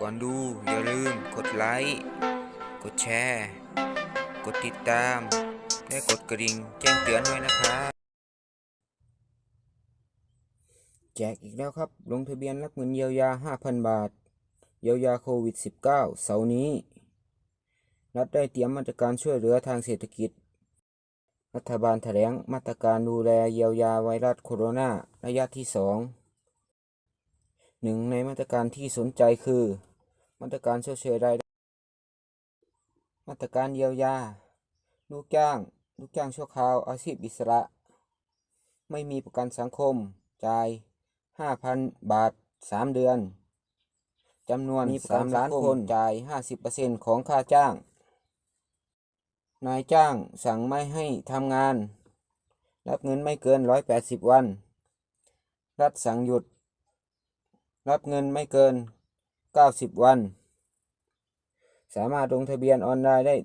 ก่อนดูอย่าลืมกดไลค์ กดแชร์ กดติดตาม และกดกระดิ่งแจ้งเตือนด้วยนะครับแจกอีกแล้วครับ ลงทะเบียนรับเงินเยียวยา 5,000 บาท เยียวยาโควิด -19 เสาร์นี้ รัฐได้เตรียมมาตรการช่วยเหลือทางเศรษฐกิจ รัฐบาลแถลงมาตรการดูแลเยียวยาไวรัสโคโรนาระยะที่ 2 หนึ่งในมาตรการที่สนใจคือ มาตรการชดเชยรายได้มาตรการเยียวยา ลูกจ้าง ลูกจ้างชั่วคราว อาชีพอิสระ ไม่มีประกันสังคม จ่าย 5,000 บาท 3 เดือน จำนวน3ล้านคน จ่าย 50%ของค่าจ้าง นายจ้างสั่งไม่ให้ทำงาน รับเงินไม่เกิน 180 วัน รัฐสั่งหยุด รับเงินไม่เกิน 90 วัน สามารถลงทะเบียนออนไลน์ได้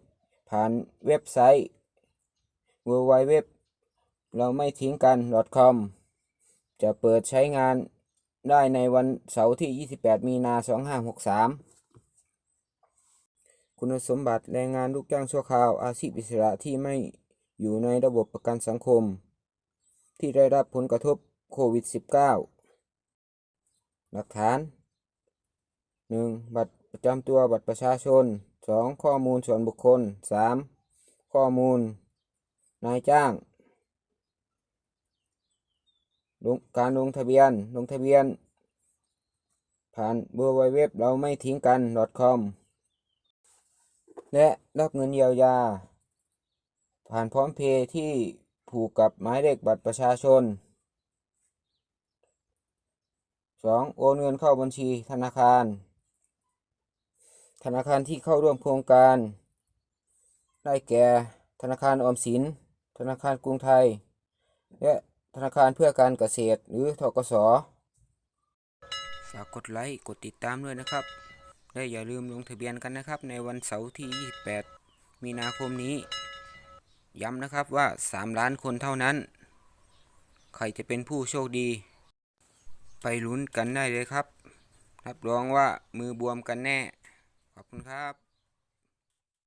ผ่านเว็บไซต์ www เราไม่ทิ้งกัน .com จะเปิดใช้งานได้ในวันเสาร์ที่ 28 มีนา 2563 คุณสมบัติแรงงานลูกจ้างชั่วคราวอาชีพอิสระที่ไม่อยู่ในระบบประกันสังคม ที่ได้รับผลกระทบโควิด -19 หลักฐาน 1. บัตรประจำตัวบัตรประชาชน 2. ข้อมูลส่วนบุคคล 3. ข้อมูล นายจ้างลงการลงทะเบียนลงทะเบียน ผ่านเบอร์ไวเว็บเราไม่ทิ้งกัน .com และรับเงินเยียวยา ผ่านพร้อมเพย์ที่ผูกกับหมายเลขบัตรประชาชน 2. โอนเงินเข้าบัญชีธนาคาร ธนาคารที่เข้าร่วมโครงการ ได้แก่ ธนาคารออมสิน ธนาคารกรุงไทย และธนาคารเพื่อการเกษตรหรือทกสฝากกดไลค์กดติดตามด้วยนะครับ และอย่าลืมลงทะเบียนกันนะครับ ในวันเสาร์ที่ 28 มีนาคมนี้ ย้ำนะครับว่า 3 ล้านคนเท่านั้น ใครจะเป็นผู้โชคดี ไปลุ้นกันได้เลยครับ รับรองว่ามือบวมกันแน่ ขอบคุณครับ